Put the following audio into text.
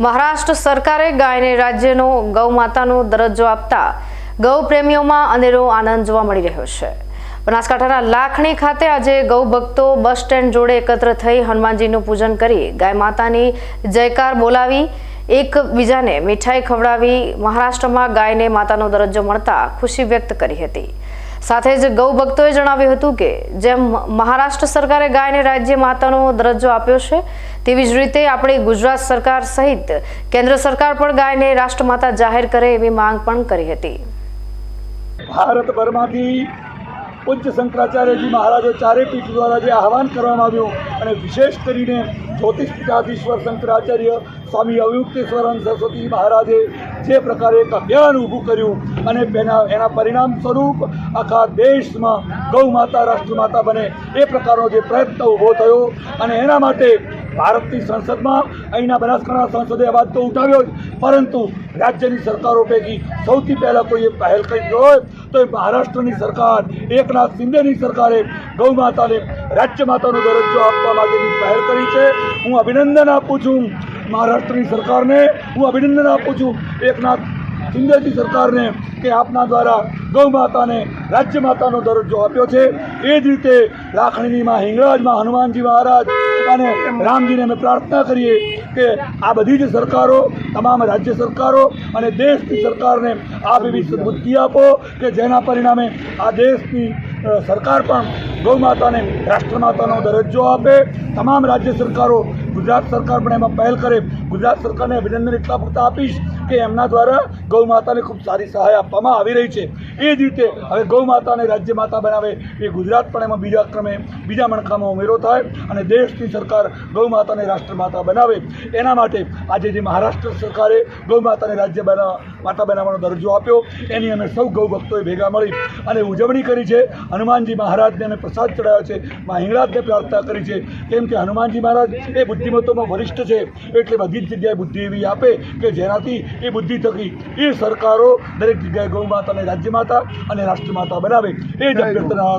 મહારાષ્ટ્ર સરકારે ગાયને રાજ્યનો ગૌ માતાનો દરજ્જો આપતા ગૌ પ્રેમીઓમાં અનેરો આનંદ જોવા મળી રહ્યો છે. બનાસકાંઠાના લાખણી ખાતે આજે ગૌ ભક્તો બસ સ્ટેન્ડ જોડે એકત્ર થઈ હનુમાનજીનું પૂજન કરી ગાય માતાની જયકાર બોલાવી, એકબીજાને મીઠાઈ ખવડાવી મહારાષ્ટ્રમાં ગાયને માતાનો દરજ્જો મળતા ખુશી વ્યક્ત કરી હતી. સાથે જ ગૌ ભક્તોએ જણાવ્યું હતું કે જેમ મહારાષ્ટ્ર સરકારે ગાયને રાજ્ય માતાનો દરજ્જો આપ્યો છે, તેવી જ રીતે આપણી ગુજરાત સરકાર સહિત કેન્દ્ર સરકાર પણ ગાયને રાષ્ટ્રમાતા જાહેર કરે એવી માંગ પણ કરી હતી. ભારતભરમાંથી પૂજ્ય શંકરાચાર્યજી મહારાજો ચારે પીઠ દ્વારા જે આહવાન કરવામાં આવ્યું અને વિશેષ કરીને જ્યોતિષ પીઠાધીશ્વર શંકરાચાર્ય સ્વામી અવયુક્તેશ્વર સરસ્વતી મહારાજે જે પ્રકારે એક અભિયાન ઊભું કર્યું અને એના એના પરિણામ સ્વરૂપ આખા દેશમાં ગૌ માતા રાષ્ટ્રમાતા બને એ પ્રકારનો જે પ્રયત્ન ઊભો થયો અને એના માટે ભારતની સંસદમાં અહીંના બનાસકાંઠા સંસદે અવાજ તો ઉઠાવ્યો જ, પરંતુ રાજ્યની સરકારો પૈકી સૌથી પહેલાં કોઈએ પહેલ કરી હોય તો એ મહારાષ્ટ્રની સરકાર, એકનાથ શિંદેની સરકારે ગૌ માતાને રાજ્ય માતાનો દરજ્જો આપવા માટેની પહેલ કરી છે. હું અભિનંદન આપું છું. મહારાષ્ટ્રની સરકારને હું અભિનંદન આપું છું એકનાથ શિંદેજી સરકારને કે આપના દ્વારા ગૌ માતાને રાજ્ય માતાનો દરજ્જો આપ્યો છે. એ જ રીતે રાખણીમાં હિંગળાજમાં હનુમાનજી મહારાજ અને રામજીને અમે પ્રાર્થના કરીએ કે આ બધી જ સરકારો, તમામ રાજ્ય સરકારો અને દેશની સરકારને આપ એવી સદબુદ્ધિ આપો કે જેના પરિણામે આ દેશની સરકાર પણ ગૌ માતાને રાષ્ટ્રમાતાનો દરજ્જો આપે. તમામ રાજ્ય સરકારો ગુજરાત સરકાર પણ એમાં પહેલ કરે. ગુજરાત સરકારને અભિનંદન એટલા પૂરતા આપીશ. કે એમના દ્વારા ગૌ માતાને ખૂબ સારી સહાય આપવામાં આવી રહી છે. એ જ રીતે હવે ગૌ માતાને રાજ્ય માતા બનાવે એ ગુજરાત પણ એમાં બીજા ક્રમે, બીજા મણકામાં ઉમેરો થાય અને દેશની સરકાર ગૌ માતાને રાષ્ટ્રમાતા બનાવે. એના માટે આજે જે મહારાષ્ટ્ર સરકારે ગૌ માતાને રાજ્ય માતા બનાવવાનો દરજ્જો આપ્યો. એની અમે સૌ ગૌ ભક્તોએ ભેગા મળી અને ઉજવણી કરી છે. હનુમાનજી મહારાજને અમે પ્રસાદ ચડાવ્યો છે. મા હિંગળાજને પ્રાર્થના કરી છે. કેમ કે હનુમાનજી મહારાજ એ બુદ્ધિમત્તોમાં વરિષ્ઠ છે. એટલે બધી જ જગ્યાએ બુદ્ધિ એવી આપે કે જેનાથી એ બુદ્ધિ થકી એ સરકારો દરેક જગ્યાએ ગૌ માતાને રાજ્ય માતા અને રાષ્ટ્ર માતા બનાવે. એ જ અભ્યર્થના